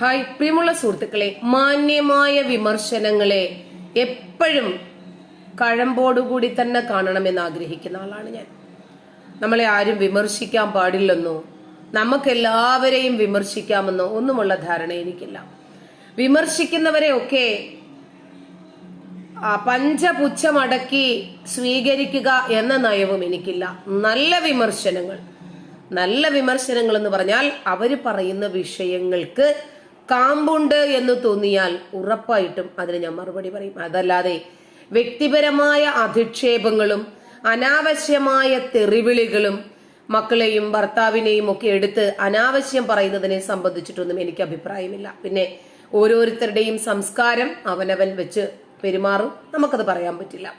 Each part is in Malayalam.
ഹായ് പ്രിയമുള്ള സുഹൃത്തുക്കളെ മാന്യമായ വിമർശനങ്ങളെ എപ്പോഴും കഴമ്പോടുകൂടി തന്നെ കാണണമെന്ന് ആഗ്രഹിക്കുന്ന ആളാണ് ഞാൻ. നമ്മളെ ആരും വിമർശിക്കാൻ പാടില്ലെന്നോ നമുക്കെല്ലാവരെയും വിമർശിക്കാമെന്നോ ഒന്നുമുള്ള ധാരണ എനിക്കില്ല. വിമർശിക്കുന്നവരെ ഒക്കെ പഞ്ചപുച്ഛമടക്കി സ്വീകരിക്കുക എന്ന നയവും എനിക്കില്ല. നല്ല വിമർശനങ്ങൾ നല്ല വിമർശനങ്ങൾ എന്ന് പറഞ്ഞാൽ അവർ പറയുന്ന വിഷയങ്ങൾക്ക് കാമ്പുണ്ട് എന്ന് തോന്നിയാൽ ഉറപ്പായിട്ടും അതിന് ഞാൻ മറുപടി പറയും. അതല്ലാതെ വ്യക്തിപരമായ അധിക്ഷേപങ്ങളും അനാവശ്യമായ തെറിവിളികളും മക്കളെയും ഭർത്താവിനെയും ഒക്കെ എടുത്ത് അനാവശ്യം പറയുന്നതിനെ സംബന്ധിച്ചിട്ടൊന്നും എനിക്ക് അഭിപ്രായമില്ല. പിന്നെ ഓരോരുത്തരുടെയും സംസ്കാരം അവനവൻ വെച്ച് പെരുമാറും. നമുക്കത് പറയാൻ പറ്റില്ല.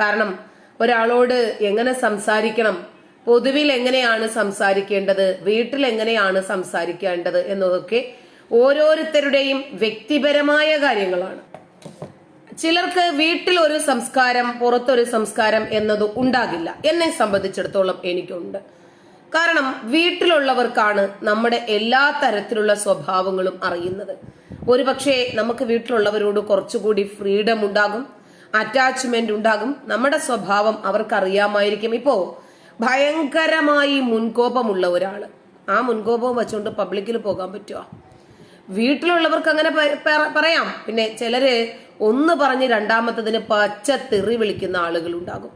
കാരണം ഒരാളോട് എങ്ങനെ സംസാരിക്കണം? പൊതുവിൽ എങ്ങനെയാണ് സംസാരിക്കേണ്ടത്? വീട്ടിൽ എങ്ങനെയാണ് സംസാരിക്കേണ്ടത്? എന്നതൊക്കെ ഓരോരുത്തരുടെയും വ്യക്തിപരമായ കാര്യങ്ങളാണ്. ചിലർക്ക് വീട്ടിൽ ഒരു സംസ്കാരം പുറത്തൊരു സംസ്കാരം എന്നത് ഉണ്ടാകില്ല. എന്നെ സംബന്ധിച്ചിടത്തോളം എനിക്കുണ്ട്. കാരണം വീട്ടിലുള്ളവർക്കാണ് നമ്മുടെ എല്ലാ തരത്തിലുള്ള സ്വഭാവങ്ങളും അറിയുന്നത്. ഒരുപക്ഷെ നമുക്ക് വീട്ടിലുള്ളവരോട് കുറച്ചുകൂടി ഫ്രീഡം ഉണ്ടാകും അറ്റാച്ച്മെന്റ് ഉണ്ടാകും. നമ്മുടെ സ്വഭാവം അവർക്കറിയാമായിരിക്കും. ഇപ്പോ ഭയങ്കരമായി മുൻകോപമുള്ള ഒരാൾ. ആ മുൻകോപം വെച്ചുകൊണ്ട് പബ്ലിക്കിൽ പോകാൻ പറ്റുമോ വീട്ടിലുള്ളവർക്ക് അങ്ങനെ പറയാം. പിന്നെ ചിലര് ഒന്ന് പറഞ്ഞ് രണ്ടാമത്തതിന് പച്ച തെറി വിളിക്കുന്ന ആളുകൾ ഉണ്ടാകും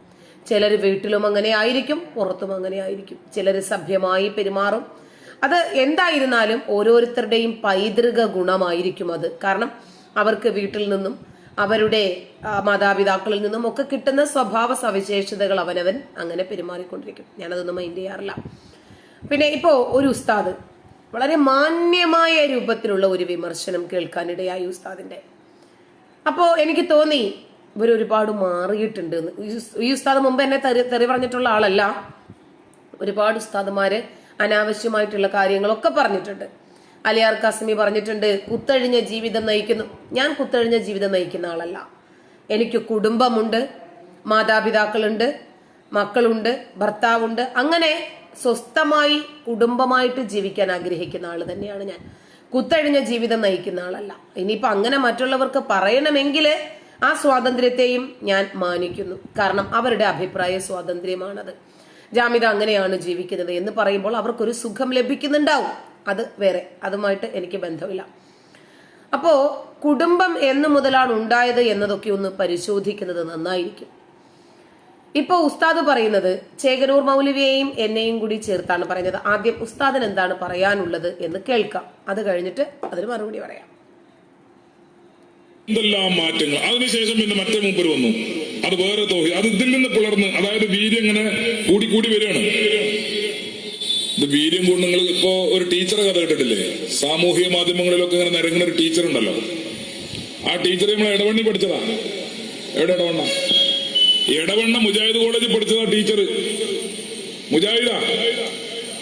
ചിലര് വീട്ടിലും അങ്ങനെ ആയിരിക്കും പുറത്തും അങ്ങനെ ആയിരിക്കും. ചിലർ സഭ്യമായി പെരുമാറും. അത് എന്തായിരുന്നാലും ഓരോരുത്തരുടെയും പൈതൃക ഗുണമായിരിക്കും അത്. കാരണം അവർക്ക് വീട്ടിൽ നിന്നും അവരുടെ മാതാപിതാക്കളിൽ നിന്നും ഒക്കെ കിട്ടുന്ന സ്വഭാവ സവിശേഷതകൾ അവനവൻ അങ്ങനെ പെരുമാറിക്കൊണ്ടിരിക്കും. ഞാനതൊന്നും മൈൻഡ് ചെയ്യാറില്ല. പിന്നെ ഇപ്പോ ഒരു ഉസ്താദ് വളരെ മാന്യമായ രൂപത്തിലുള്ള ഒരു വിമർശനം കേൾക്കാനിടയായി ഉസ്താദിന്റെ. അപ്പോ എനിക്ക് തോന്നി ഇവർ ഒരുപാട് മാറിയിട്ടുണ്ട് ഈ ഉസ്- ഈ ഉസ്താദ് മുമ്പ് എന്നെ തെറി തെറി പറഞ്ഞിട്ടുള്ള ആളല്ല. ഒരുപാട് ഉസ്താദുമാര് അനാവശ്യമായിട്ടുള്ള കാര്യങ്ങളൊക്കെ പറഞ്ഞിട്ടുണ്ട്. അലിയാർ കാസിമി പറഞ്ഞിട്ടുണ്ട് കുത്തഴിഞ്ഞ ജീവിതം നയിക്കുന്നു. ഞാൻ കുത്തഴിഞ്ഞ ജീവിതം നയിക്കുന്ന ആളല്ല. എനിക്ക് കുടുംബമുണ്ട് മാതാപിതാക്കളുണ്ട് മക്കളുണ്ട് ഭർത്താവുണ്ട്. അങ്ങനെ സ്വസ്ഥമായി കുടുംബമായിട്ട് ജീവിക്കാൻ ആഗ്രഹിക്കുന്ന ആൾ തന്നെയാണ് ഞാൻ. കുത്തഴിഞ്ഞ ജീവിതം നയിക്കുന്ന ആളല്ല. ഇനിയിപ്പോ അങ്ങനെ മറ്റുള്ളവർക്ക് പറയണമെങ്കിൽ ആ സ്വാതന്ത്ര്യത്തെയും ഞാൻ മാനിക്കുന്നു. കാരണം അവരുടെ അഭിപ്രായ സ്വാതന്ത്ര്യമാണത്. ജാമിത അങ്ങനെയാണ് ജീവിക്കുന്നത് എന്ന് പറയുമ്പോൾ അവർക്കൊരു സുഖം ലഭിക്കുന്നുണ്ടാവും. അത് വേറെ. അതുമായിട്ട് എനിക്ക് ബന്ധമില്ല. അപ്പോ കുടുംബം എന്ന് മുതലാണ് ഉണ്ടായത് എന്നതൊക്കെ ഒന്ന് പരിശോധിക്കുന്നത് നന്നായിരിക്കും. ഇപ്പൊ ഉസ്താദ് പറയുന്നത് ചേകനൂർ മൗലവിയെയും എന്നെയും കൂടി ചേർത്താണ് പറയുന്നത്. ആദ്യം ഉസ്താദിന് എന്താണ് പറയാനുള്ളത് എന്ന് കേൾക്കാം. അത് കഴിഞ്ഞിട്ട് അതിന് മറുപടി പറയാം. എന്തെല്ലാം മാറ്റങ്ങൾ? അതിനുശേഷം പിന്നെ മറ്റേ മൂപ്പർ വന്നു. അത് വേറെ തോഹി. അത് ഇതിൽ നിന്ന് പുലർന്ന് അതായത് വീര്യം ഇങ്ങനെ കൂടി കൂടി വരികയാണ്. ഇത് വീര്യം കൊണ്ട് നിങ്ങൾ ഇപ്പോ ഒരു ടീച്ചറെ കഥ കേട്ടിട്ടില്ലേ? സാമൂഹിക മാധ്യമങ്ങളിലൊക്കെ ഇങ്ങനെ നിരങ്ങുന്ന ഒരു ടീച്ചർ ഉണ്ടല്ലോ ആ ടീച്ചറെ നമ്മൾ ഇടവണ്ണി പഠിച്ചതാ. എവിടെ ഇടവണ്ണ? ഇടവണ്ണ മുജാഹിദ് കോളേജിൽ പഠിച്ചതാ ടീച്ചർ മുജാഹിദാ.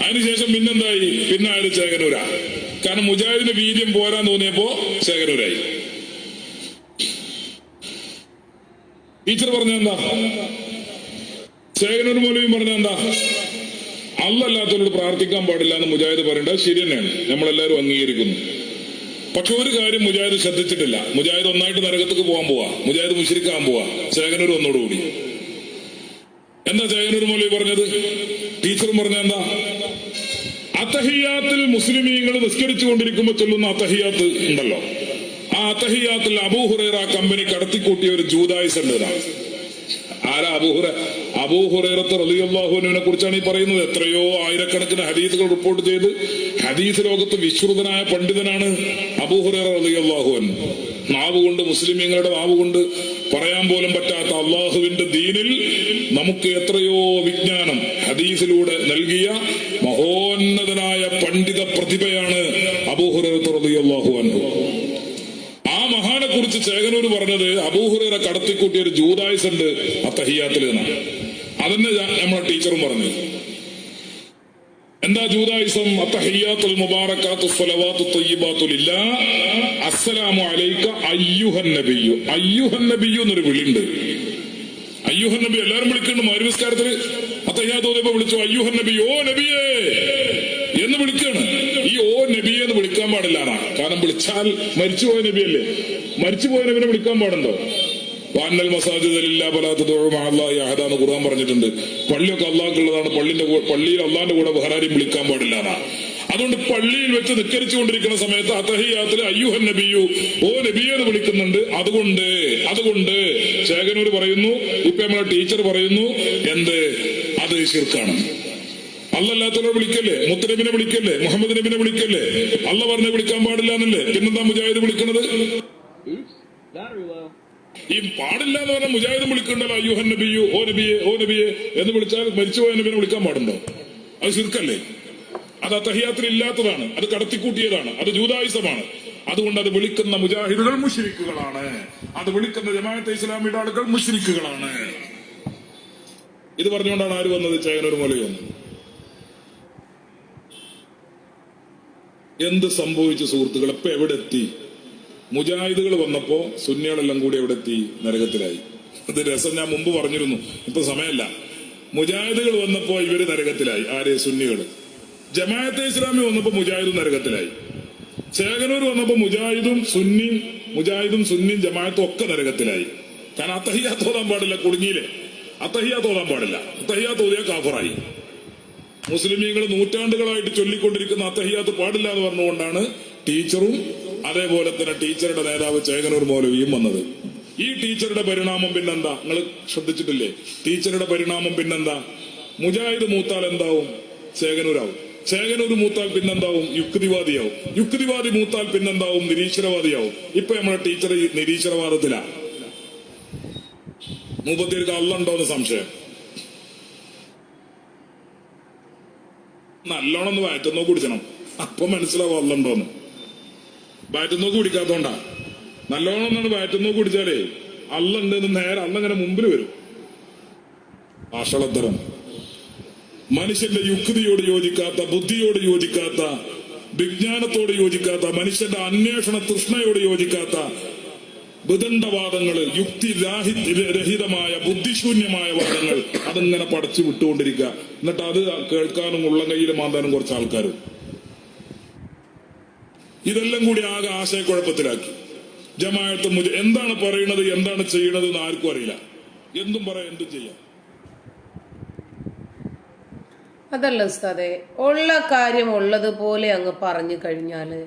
അതിനുശേഷം പിന്നെന്തായി? പിന്നെ ആര് ചേകനൂരാ. കാരണം മുജാഹിദിന് വീര്യം പോരാൻ തോന്നിയപ്പോ ചേകനൂരായി. ടീച്ചർ പറഞ്ഞ എന്താ ശേഖരൻ മൗലവിയും പറഞ്ഞ എന്താ അല്ലല്ലാത്തവരോട് പ്രാർത്ഥിക്കാൻ പാടില്ല എന്ന് മുജാഹിദ് പറയേണ്ടത് ശരി തന്നെയാണ്. നമ്മളെല്ലാവരും അംഗീകരിക്കുന്നു. പക്ഷെ ഒരു കാര്യം മുജാഹിദ് ശ്രദ്ധിച്ചിട്ടില്ല. മുജാഹിദ് ഒന്നായിട്ട് നരകത്തേക്ക് പോകാൻ പോവാ. മുജാഹിദ് മുശ്രിക്കാൻ പോവാ. ചേകനൂർ ഒന്നോടുകൂടി എന്താ ചേകനൂർ മൗലവി പറഞ്ഞത്? ടീച്ചറും പറഞ്ഞ എന്താ? അത്തഹിയാത്തിൽ മുസ്ലിമീങ്ങൾ നിസ്കരിച്ചു കൊണ്ടിരിക്കുമ്പോൾ ചൊല്ലുന്ന അത്തഹിയാത്ത് ഉണ്ടല്ലോ. ആ അത്തഹിയാത്തിൽ അബൂഹുറേറ കമ്പനി കടത്തിക്കൂട്ടിയ ഒരു ജൂതായുസ് ഉണ്ട്. ആരാ അബൂഹുറ അബൂഹുറേറത്ത് റലിയല്ലാഹുവിനെ കുറിച്ചാണ് ഈ പറയുന്നത്. എത്രയോ ആയിരക്കണക്കിന് ഹദീസുകൾ റിപ്പോർട്ട് ചെയ്ത് ഹദീസ് ലോകത്ത് വിശ്രുതനായ പണ്ഡിതനാണ് അബൂഹുറേറ റലിയല്ലാഹുവൻ നാവ് കൊണ്ട് മുസ്ലിമീങ്ങളുടെ നാവ് കൊണ്ട് പറയാൻ പോലും പറ്റാത്ത അള്ളാഹുവിന്റെ ദീനിൽ നമുക്ക് എത്രയോ വിജ്ഞാനം ഹദീസിലൂടെ നൽകിയ മഹോന്നതനായ പണ്ഡിത പ്രതിഭയാണ് അബൂഹുറേറത്ത് റലിയല്ലാഹുവൻ ആ മഹാനെ കുറിച്ച് ചേകനൂര് പറഞ്ഞത് അബൂഹുറ കടത്തിക്കൂട്ടിയ ഒരു ജൂതായുസ് ഉണ്ട് അത്തഹിയാത്തിൽ എന്നാണ് അതന്നെ നമ്മളെ ടീച്ചറും പറഞ്ഞു എന്താ ജൂതായുസം? അത്തഹിയാത്തുൽ മുബാറക്കാത്തു അസ്സലാമു അയ്യുഹൻ നബി എല്ലാരും വിളിക്കുന്നുണ്ട് മരുവിസ്കാരത്തിൽ അത്തയ്യാത്ത് തോന്നിയപ്പോ വിളിച്ചു അയ്യൂഹൻ നബി ഓ നബിയേ. എന്ന് വിളിക്കാണ്. ഈ ഓ നബിയെ എന്ന് വിളിക്കാൻ പാടില്ല കാരണം വിളിച്ചാൽ മരിച്ചുപോയ നബിയല്ലേ? മരിച്ചുപോയ നബിനെ വിളിക്കാൻ പാടുണ്ടോ? പാന്നൽ മസാജിദലില്ല പലാത്തതോഴമാഹദാന്ന് ഖുർആൻ പറഞ്ഞിട്ടുണ്ട്. പള്ളിയൊക്കെ അള്ളാഹ്ക്കുള്ളതാണ് പള്ളിന്റെ പള്ളിയിൽ അള്ളാന്റെ കൂടെ വേറാരും വിളിക്കാൻ പാടില്ല അതുകൊണ്ട് പള്ളിയിൽ വെച്ച് നിക്കരിച്ചുകൊണ്ടിരിക്കുന്ന സമയത്ത് അതഹിയാത്തിൽ അയ്യുഹൻ നബിയു ഓ നബിയെ എന്ന് വിളിക്കുന്നുണ്ട്. അതുകൊണ്ട് അതുകൊണ്ട് ശേഖനൂർ പറയുന്നു ഇപ്പൊ നമ്മളെ ടീച്ചർ പറയുന്നു എന്ത്? അത് ശിർക്കാണ് അല്ലല്ലാത്തവരെ വിളിക്കല്ലേ? മുത്തനബിനെ വിളിക്കല്ലേ? മുഹമ്മദ് നബിനെ വിളിക്കല്ലേ? അല്ല പറഞ്ഞ വിളിക്കാൻ പാടില്ല എന്നല്ലേ പിന്നെന്താ മുജാഹിദ് വിളിക്കണത്? ഈ പാടില്ല എന്ന് പറഞ്ഞാൽ മുജാഹിദ് വിളിക്കണ്ടല്ലോ. അയ്യൂഹൻ നബിയു ഓ നബിയെ ഓ നബിയെ എന്ന് വിളിച്ചാൽ മരിച്ചുപോയ നബിനെ വിളിക്കാൻ പാടുണ്ടോ? അത് ശിർക്കല്ലേ? അത് അത്തഹിയാത്തിൽ ഇല്ലാത്തതാണ്. അത് കടത്തിക്കൂട്ടിയതാണ്. അത് ജൂതായുസമാണ്. അതുകൊണ്ട് അത് വിളിക്കുന്ന മുജാഹിദുകൾ മുഷിരിക്കുകളാണ്. അത് വിളിക്കുന്ന ജമാഅത്തെ ഇസ്ലാമിയുടെ ആളുകൾ മുഷിരിക്കുകളാണ്. ഇത് പറഞ്ഞുകൊണ്ടാണ് ആര് വന്നത്? ചേകനൂർ മൂലയിൽ വന്നത് എന്ത് സംഭവിച്ചു സുഹൃത്തുക്കൾ ഇപ്പൊ എവിടെ എത്തി മുജാഹിദുകൾ വന്നപ്പോ സുന്നികളെല്ലാം കൂടി എവിടെ എത്തി നരകത്തിലായി. അത് രസം ഞാൻ മുമ്പ് പറഞ്ഞിരുന്നു. ഇപ്പൊ സമയമല്ല. മുജാഹിദുകൾ വന്നപ്പോ ഇവർ നരകത്തിലായി. ആരെ? സുന്നികൾ ജമാഅത്തെ ഇസ്ലാമി വന്നപ്പോ മുജാഹിദും നരകത്തിലായി. ചേകനൂർ വന്നപ്പോ മുജാഹിദും സുന്നിയും മുജാഹിദും സുന്നിയും ജമാഅത്തും ഒക്കെ നരകത്തിലായി. കാരണം അത്തഹിയാ പാടില്ല കുടുങ്ങിയില്ലേ? അത്തഹിയാ തോന്നാൻ പാടില്ല. അത്തഹ്യാ തോതിയ കാഫറായി. മുസ്ലിമീങ്ങൾ നൂറ്റാണ്ടുകളായിട്ട് ചൊല്ലിക്കൊണ്ടിരിക്കുന്ന അത്തഹിയാത്ത് പാടില്ല എന്ന് പറഞ്ഞുകൊണ്ടാണ് ടീച്ചറും അതേപോലെ തന്നെ ടീച്ചറുടെ നേതാവ് ചേകനൂർ മൗലവിയും വന്നത്. ഈ ടീച്ചറുടെ പരിണാമം പിന്നെന്താ? നിങ്ങൾ ശ്രദ്ധിച്ചിട്ടില്ലേ? ടീച്ചറുടെ പരിണാമം പിന്നെന്താ? മുജാഹിദ് മൂത്താൽ എന്താവും? ചേകനൂരാവും ചേകനൂർ മൂത്താൽ പിന്നെന്താവും? യുക്തിവാദിയാവും. യുക്തിവാദി മൂത്താൽ പിന്നെന്താവും? നിരീശ്വരവാദിയാവും. ഇപ്പൊ നമ്മളെ ടീച്ചർ ഈ മൂപ്പത്തിയൊരു അള്ളുണ്ടോന്ന് സംശയം. നല്ലോണം ഒന്ന് വയറ്റുന്നോക്ക് കുടിക്കണം അപ്പൊ മനസ്സിലാവും അല്ലുണ്ടോന്ന് വയറ്റുന്നോ കുടിക്കാത്തോണ്ടാ. നല്ലോണം ഒന്നാണ് വയറ്റുന്നോക്ക് കുടിച്ചാലേ അല്ലുണ്ട് എന്ന് നേരെ അല്ലങ്ങനെ മുമ്പിൽ വരും. ആഷളത്തരം. മനുഷ്യന്റെ യുക്തിയോട് യോജിക്കാത്ത ബുദ്ധിയോട് യോജിക്കാത്ത വിജ്ഞാനത്തോട് യോജിക്കാത്ത മനുഷ്യന്റെ അന്വേഷണ തൃഷ്ണയോട് യോജിക്കാത്ത വിദണ്ഡവാദങ്ങൾ യുക്തി രാഹി- രഹിതമായ ബുദ്ധിശൂന്യമായ വാദങ്ങൾ അതങ്ങനെ പടച്ചു വിട്ടുകൊണ്ടിരിക്കുക എന്നിട്ട് അത് കേൾക്കാനും ഉള്ളം കയ്യിൽ മാന്താനും കുറച്ച് ആൾക്കാരും. ഇതെല്ലാം കൂടി ആകെ ആശയക്കുഴപ്പത്തിലാക്കി. ജമായത്ത് മുജ എന്താണ് പറയുന്നത് എന്താണ് ചെയ്യണത് എന്ന് ആർക്കും അറിയില്ല. എന്തും പറയാം എന്തും ചെയ്യാം. അതല്ല ഉസ്താദെ ഉള്ള കാര്യം ഉള്ളതുപോലെ അങ്ങ് പറഞ്ഞു കഴിഞ്ഞാൽ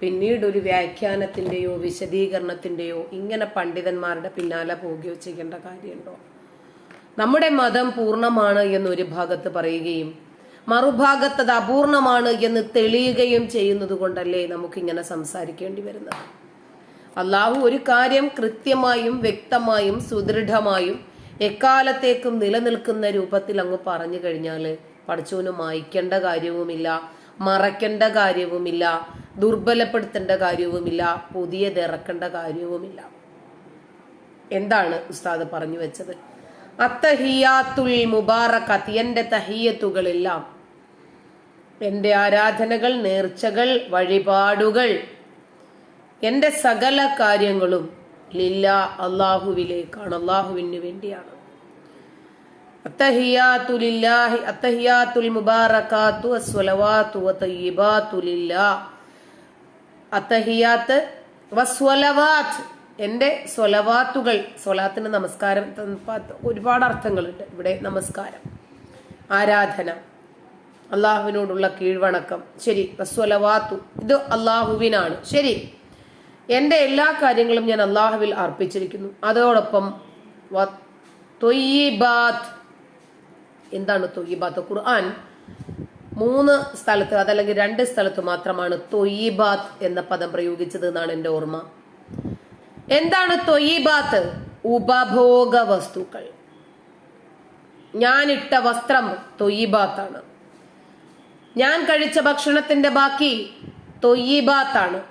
പിന്നീട് ഒരു വ്യാഖ്യാനത്തിന്റെയോ വിശദീകരണത്തിന്റെയോ ഇങ്ങനെ പണ്ഡിതന്മാരുടെ പിന്നാലെ പോകുകയോ ചെയ്യേണ്ട കാര്യമുണ്ടോ? നമ്മുടെ മതം പൂർണമാണ് എന്ന് ഒരു ഭാഗത്ത് പറയുകയും മറുഭാഗത്ത് അത് അപൂർണമാണ് എന്ന് തെളിയുകയും ചെയ്യുന്നത് കൊണ്ടല്ലേ നമുക്കിങ്ങനെ സംസാരിക്കേണ്ടി വരുന്നത്? അള്ളാഹു ഒരു കാര്യം കൃത്യമായും വ്യക്തമായും സുദൃഢമായും എക്കാലത്തേക്കും നിലനിൽക്കുന്ന രൂപത്തിൽ അങ്ങ് പറഞ്ഞു കഴിഞ്ഞാൽ പഠിച്ചവന് മായ്ക്കേണ്ട കാര്യവുമില്ല മറയ്ക്കേണ്ട കാര്യവുമില്ല ദുർബലപ്പെടുത്തേണ്ട കാര്യവുമില്ല പുതിയത് ഇറക്കേണ്ട കാര്യവുമില്ല. എന്താണ് ഉസ്താദ് പറഞ്ഞു വെച്ചത്? അത്തഹിയാത്തുൽ മുബാറക്കത്ത് എന്റെ തഹിയത്തുകളെല്ലാം എന്റെ ആരാധനകൾ നേർച്ചകൾ വഴിപാടുകൾ എന്റെ സകല കാര്യങ്ങളും ലില്ല അള്ളാഹുവിലേക്കാണ് അള്ളാഹുവിന് വേണ്ടിയാണ്. അത്തഹിയാത്തുലില്ലാഹി അത്തഹിയാത്തുൽ മുബാറക്കാത്തു അസ്വലവാത്തു വതയ്യിബാത്തു ലില്ലാ. അത്തഹിയാത്ത് വസ്വലവാത്ത് എന്റെ സ്വലവാത്തുകൾ സ്വലാത്തിന് നമസ്കാരം ഒരുപാട് അർത്ഥങ്ങളുണ്ട്. ഇവിടെ നമസ്കാരം ആരാധന അള്ളാഹുവിനോടുള്ള കീഴ്വണക്കം. ശരി വസ്വലവാത്തു ഇത് അള്ളാഹുവിനാണ്. ശരി എന്റെ എല്ലാ കാര്യങ്ങളും ഞാൻ അള്ളാഹുവിൽ അർപ്പിച്ചിരിക്കുന്നു. അതോടൊപ്പം എന്താണ് തൊയ്യിബാത്ത്? ഖുർആൻ മൂന്ന് സ്ഥലത്ത് അതല്ലെങ്കിൽ രണ്ട് സ്ഥലത്ത് മാത്രമാണ് തൊയ്യിബാത്ത് എന്ന പദം പ്രയോഗിച്ചത് എന്നാണ് എന്റെ ഓർമ്മ. എന്താണ് തൊയ്യിബാത്ത്? ഉപഭോഗ വസ്തുക്കൾ. ഞാനിട്ട വസ്ത്രം തൊയ്യിബാത്താണ്. ഞാൻ കഴിച്ച ഭക്ഷണത്തിന്റെ ബാക്കി തൊയ്യിബാത്താണ്.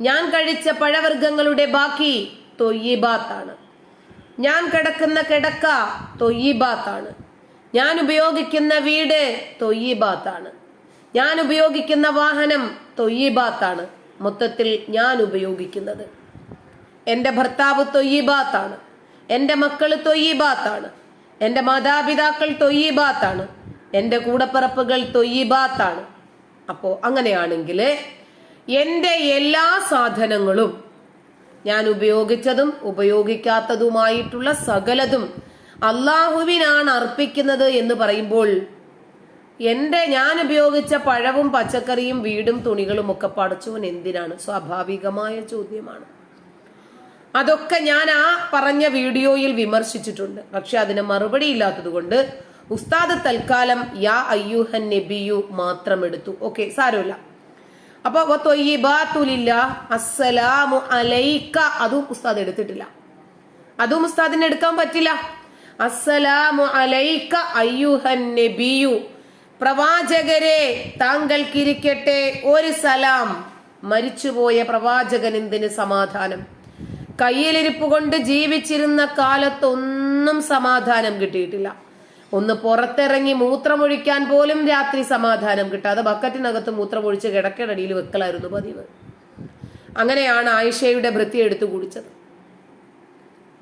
ഞാൻ കഴിച്ച പഴവർഗങ്ങളുടെ ബാക്കി തൊയ്യിബാത്താണ്. ഞാൻ കിടക്കുന്ന കിടക്ക തൊയ്യിബാത്താണ്. ഞാൻ ഉപയോഗിക്കുന്ന വീട് തൊയ്യിബാത്താണ്. ഞാൻ ഉപയോഗിക്കുന്ന വാഹനം തൊയ്യിബാത്താണ്. മൊത്തത്തിൽ ഞാൻ ഉപയോഗിക്കുന്നത്. എന്റെ ഭർത്താവ് തൊയ്യിബാത്താണ്. എന്റെ മക്കൾ തൊയ്യിബാത്താണ്. എന്റെ മാതാപിതാക്കൾ തൊയ്യബാത്താണ്. എന്റെ കൂടപ്പിറപ്പുകൾ തൊയ്യബാത്താണ്. അപ്പോൾ അങ്ങനെയാണെങ്കിൽ എന്റെ എല്ലാ സാധനങ്ങളും ഞാൻ ഉപയോഗിച്ചതും ഉപയോഗിക്കാത്തതുമായിട്ടുള്ള സകലതും അള്ളാഹുവിനാണ് അർപ്പിക്കുന്നത് എന്ന് പറയുമ്പോൾ എന്റെ ഞാൻ ഉപയോഗിച്ച പഴവും പച്ചക്കറിയും വീടും തുണികളും ഒക്കെ പടച്ചവൻ എന്തിനാണ്? സ്വാഭാവികമായ ചോദ്യമാണ്. അതൊക്കെ ഞാൻ ആ പറഞ്ഞ വീഡിയോയിൽ വിമർശിച്ചിട്ടുണ്ട്. പക്ഷെ അതിന് മറുപടി ഇല്ലാത്തത് കൊണ്ട് ഉസ്താദ് തൽക്കാലം യാ അയ്യൂഹൻ നബിയു മാത്രം എടുത്തു. ഓക്കെ സാരമില്ല. അപ്പൊ അസ്സലാമു അലൈക്ക. അതും ഉസ്താദ് എടുത്തിട്ടില്ല. അതും ഉസ്താദിന് എടുക്കാൻ പറ്റില്ല. അസ്സലാമു അയ്യുഹൻ നബിയു. പ്രവാചകരെ താങ്കൾക്കിരിക്കട്ടെ ഒരു സലാം. മരിച്ചുപോയ പ്രവാചകൻ എന്തിന് സമാധാനം? കയ്യിലിരിപ്പ് കൊണ്ട് ജീവിച്ചിരുന്ന കാലത്തൊന്നും സമാധാനം കിട്ടിയിട്ടില്ല. ഒന്ന് പുറത്തിറങ്ങി മൂത്രമൊഴിക്കാൻ പോലും രാത്രി സമാധാനം കിട്ടാതെ ബക്കറ്റിനകത്ത് മൂത്രമൊഴിച്ച് കിടക്കടടിയിൽ വെക്കലായിരുന്നു പതിവ്. അങ്ങനെയാണ് ആയിഷയുടെ വൃത്തി എടുത്തു കുടിച്ചത്.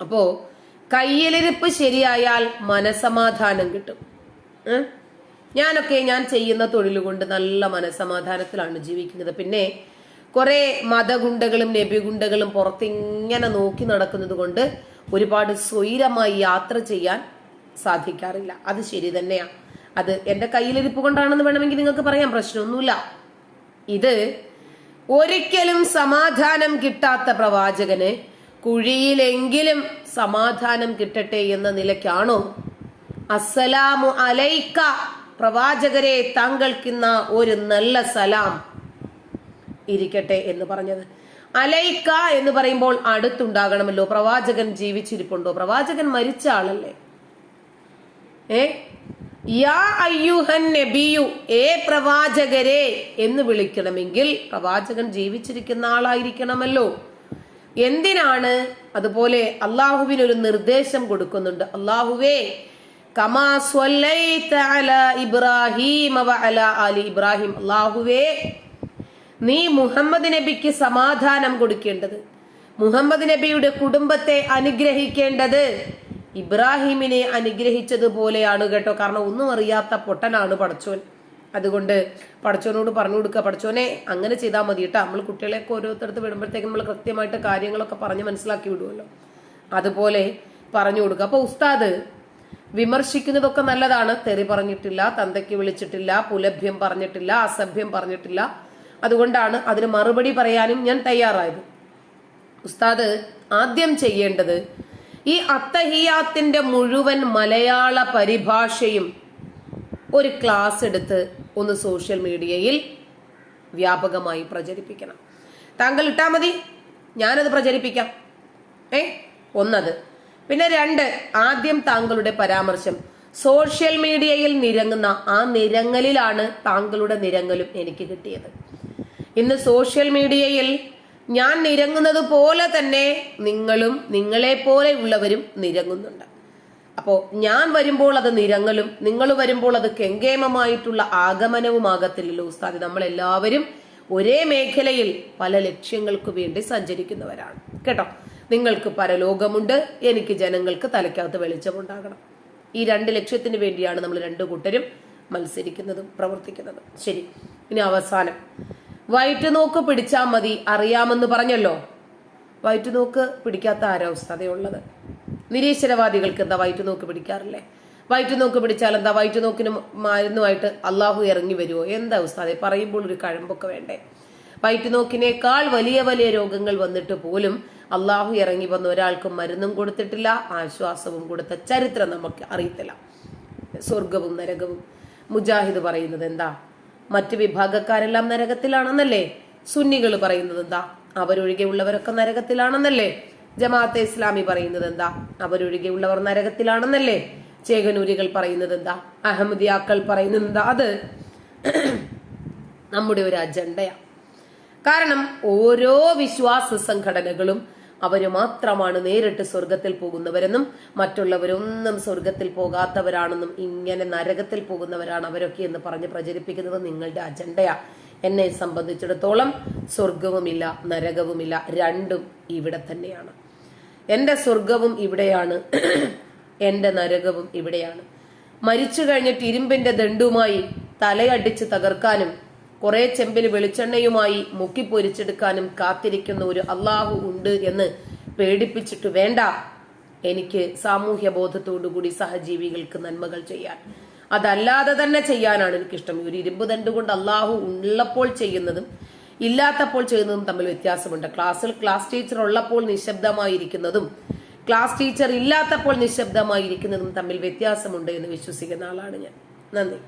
അപ്പോ കയ്യിലിരിപ്പ് ശരിയായാൽ മനസമാധാനം കിട്ടും? ഞാനൊക്കെ ഞാൻ ചെയ്യുന്ന തൊഴിൽ കൊണ്ട് നല്ല മനസമാധാനത്തിലാണ് ജീവിക്കുന്നത്. പിന്നെ കുറെ മതഗുണ്ടകളും നബിഗുണ്ടകളും പുറത്തിങ്ങനെ നോക്കി നടക്കുന്നത് കൊണ്ട് ഒരുപാട് സ്വൈരമായി യാത്ര ചെയ്യാൻ സാധിക്കാറില്ല. അത് ശരി തന്നെയാ. അത് എന്റെ കയ്യിലിരിപ്പ് കൊണ്ടാണെന്ന് വേണമെങ്കിൽ നിങ്ങൾക്ക് പറയാം. പ്രശ്നമൊന്നുമില്ല. ഇത് ഒരിക്കലും സമാധാനം കിട്ടാത്ത പ്രവാചകന് കുഴിയിലെങ്കിലും സമാധാനം കിട്ടട്ടെ എന്ന നിലയ്ക്കാണോ? അസ്സലാമു അലൈക്ക. പ്രവാചകരെ താങ്കൾക്കിന്ന ഒരു നല്ല സലാം ഇരിക്കട്ടെ എന്ന് പറഞ്ഞത്. അലൈക്ക എന്ന് പറയുമ്പോൾ അടുത്തുണ്ടാകണമല്ലോ. പ്രവാചകൻ ജീവിച്ചിരിപ്പുണ്ടോ? പ്രവാചകൻ മരിച്ച ആളല്ലേ? ഏ? യാ ഏ പ്രവാചകരെ എന്ന് വിളിക്കണമെങ്കിൽ പ്രവാചകൻ ജീവിച്ചിരിക്കുന്ന ആളായിരിക്കണമല്ലോ. എന്തിനാണ് അതുപോലെ അള്ളാഹുവിന് ഒരു നിർദ്ദേശം കൊടുക്കുന്നുണ്ട്? അള്ളാഹുവേ ഇബ്രാഹിം ഇബ്രാഹിം. അള്ളാഹുവേ നീ മുഹമ്മദ് നബിക്ക് സമാധാനം കൊടുക്കേണ്ടത്. മുഹമ്മദ് നബിയുടെ കുടുംബത്തെ അനുഗ്രഹിക്കേണ്ടത് ഇബ്രാഹിമിനെ അനുഗ്രഹിച്ചതുപോലെയാണ് കേട്ടോ. കാരണം ഒന്നും അറിയാത്ത പൊട്ടനാണ് പടച്ചോൻ. അതുകൊണ്ട് പഠിച്ചവനോട് പറഞ്ഞു കൊടുക്കുക. പഠിച്ചോനെ അങ്ങനെ ചെയ്താൽ മതി കേട്ടോ. നമ്മൾ കുട്ടികളെയൊക്കെ ഓരോരുത്തരത്ത് വിടുമ്പോഴത്തേക്കും നമ്മൾ കൃത്യമായിട്ട് കാര്യങ്ങളൊക്കെ പറഞ്ഞ് മനസ്സിലാക്കി വിടുമല്ലോ അതുപോലെ പറഞ്ഞു കൊടുക്കുക. അപ്പൊ ഉസ്താദ് വിമർശിക്കുന്നതൊക്കെ നല്ലതാണ്. തെറി പറഞ്ഞിട്ടില്ല തന്തയ്ക്ക് വിളിച്ചിട്ടില്ല പുലഭ്യം പറഞ്ഞിട്ടില്ല അസഭ്യം പറഞ്ഞിട്ടില്ല. അതുകൊണ്ടാണ് അതിന് മറുപടി പറയാനും ഞാൻ തയ്യാറായത്. ഉസ്താദ് ആദ്യം ചെയ്യേണ്ടത് ഈ അത്തഹിയാത്തിന്റെ മുഴുവൻ മലയാള പരിഭാഷയും ഒരു ക്ലാസ് എടുത്ത് ഒന്ന് സോഷ്യൽ മീഡിയയിൽ വ്യാപകമായി പ്രചരിപ്പിക്കണം. താങ്കൾ ഇട്ടാ മതി. ഞാനത് പ്രചരിപ്പിക്കാം. ഏ? ഒന്നത്. പിന്നെ രണ്ട് ആദ്യം താങ്കളുടെ പരാമർശം. സോഷ്യൽ മീഡിയയിൽ നിരങ്ങുന്ന ആ നിരങ്ങലിലാണ് താങ്കളുടെ നിരങ്ങലും എനിക്ക് കിട്ടിയത്. ഇന്ന് സോഷ്യൽ മീഡിയയിൽ ഞാൻ നിരങ്ങുന്നത് പോലെ തന്നെ നിങ്ങളും നിങ്ങളെ പോലെ ഉള്ളവരും നിരങ്ങുന്നുണ്ട്. അപ്പോൾ ഞാൻ വരുമ്പോൾ അത് നിരങ്ങലും നിങ്ങൾ വരുമ്പോൾ അത് കെങ്കേമമായിട്ടുള്ള ആഗമനവുമാകത്തില്ലല്ലോ ഉസ്താദ്. നമ്മൾ എല്ലാവരും ഒരേ മേഖലയിൽ പല ലക്ഷ്യങ്ങൾക്ക് വേണ്ടി സഞ്ചരിക്കുന്നവരാണ്. കേട്ടോ? നിങ്ങൾക്ക് പരലോകമുണ്ട് എനിക്ക് ജനങ്ങൾക്ക് തലയ്ക്കകത്ത് വെളിച്ചമുണ്ടാകണം. ഈ രണ്ട് ലക്ഷ്യത്തിന് വേണ്ടിയാണ് നമ്മൾ രണ്ടു കൂട്ടരും മത്സരിക്കുന്നതും പ്രവർത്തിക്കുന്നതും. ശരി ഇനി അവസാനം. വയറ്റുനോക്ക് പിടിച്ചാൽ മതി അറിയാമെന്ന് പറഞ്ഞല്ലോ? വയറ്റുനോക്ക് പിടിക്കാത്ത ആരാ നിരീശ്വരവാദികൾക്ക് എന്താ വയറ്റു നോക്ക് പിടിക്കാറില്ലേ? വയറ്റു നോക്ക് പിടിച്ചാൽ എന്താ? വയറ്റു നോക്കിന് മരുന്നുമായിട്ട് അള്ളാഹു ഇറങ്ങി വരുമോ എന്താ ഉസ്താദെ? പറയുമ്പോൾ ഒരു കഴമ്പൊക്കെ വേണ്ടേ? വയറ്റു നോക്കിനേക്കാൾ വലിയ വലിയ രോഗങ്ങൾ വന്നിട്ട് പോലും അള്ളാഹു ഇറങ്ങി വന്ന ഒരാൾക്കും മരുന്നും കൊടുത്തിട്ടില്ല ആശ്വാസവും കൊടുത്ത ചരിത്രം നമുക്ക് അറിയത്തില്ല. സ്വർഗവും നരകവും. മുജാഹിദ് പറയുന്നത് എന്താ? മറ്റു വിഭാഗക്കാരെല്ലാം നരകത്തിലാണെന്നല്ലേ? സുന്നികൾ പറയുന്നത് എന്താ? അവരൊഴികെയുള്ളവരൊക്കെ നരകത്തിലാണെന്നല്ലേ? ജമാഅത്തെ ഇസ്ലാമി പറയുന്നത് എന്താ? അവരൊഴികെയുള്ളവർ നരകത്തിലാണെന്നല്ലേ? ചേകനൂരികൾ പറയുന്നത് എന്താ? അഹമ്മദിയാക്കൾ പറയുന്നത് എന്താ? അത് നമ്മുടെ ഒരു അജണ്ടയാണ് കാരണം ഓരോ വിശ്വാസ സംഘടനകളും അവർ മാത്രമാണ് നേരിട്ട് സ്വർഗത്തിൽ പോകുന്നവരെന്നും മറ്റുള്ളവരൊന്നും സ്വർഗത്തിൽ പോകാത്തവരാണെന്നും ഇങ്ങനെ നരകത്തിൽ പോകുന്നവരാണ് അവരൊക്കെ എന്ന് പറഞ്ഞ് പ്രചരിപ്പിക്കുന്നത് നിങ്ങളുടെ അജണ്ടയാ. എന്നെ സംബന്ധിച്ചിടത്തോളം സ്വർഗവുമില്ല നരകവുമില്ല രണ്ടും ഇവിടെ തന്നെയാണ്. എന്റെ സ്വർഗവും ഇവിടെയാണ്. എന്റെ നരകവും ഇവിടെയാണ്. മരിച്ചു കഴിഞ്ഞിട്ട് ഇരുമ്പിന്റെ ദണ്ടുമായി തലയടിച്ച് തകർക്കാനും കുറെ ചെമ്പിൽ വെളിച്ചെണ്ണയുമായി മുക്കി പൊരിച്ചെടുക്കാനും കാത്തിരിക്കുന്ന ഒരു അള്ളാഹു ഉണ്ട് എന്ന് പേടിപ്പിച്ചിട്ട് വേണ്ട. എനിക്ക് സാമൂഹ്യ ബോധത്തോടുകൂടി സഹജീവികൾക്ക് നന്മകൾ ചെയ്യാൻ. അതല്ലാതെ തന്നെ ചെയ്യാനാണ് എനിക്കിഷ്ടം. ഒരു ഇരുമ്പ് ദണ്ട് കൊണ്ട് അള്ളാഹു ഉള്ളപ്പോൾ ചെയ്യുന്നതും ഇല്ലാത്തപ്പോൾ ചെയ്യുന്നതും തമ്മിൽ വ്യത്യാസമുണ്ട്. ക്ലാസ്സിൽ ക്ലാസ് ടീച്ചർ ഉള്ളപ്പോൾ നിശബ്ദമായിരിക്കുന്നതും ക്ലാസ് ടീച്ചർ ഇല്ലാത്തപ്പോൾ നിശബ്ദമായിരിക്കുന്നതും തമ്മിൽ വ്യത്യാസമുണ്ട് എന്ന് വിശ്വസിക്കുന്ന ആളാണ് ഞാൻ. നന്ദി.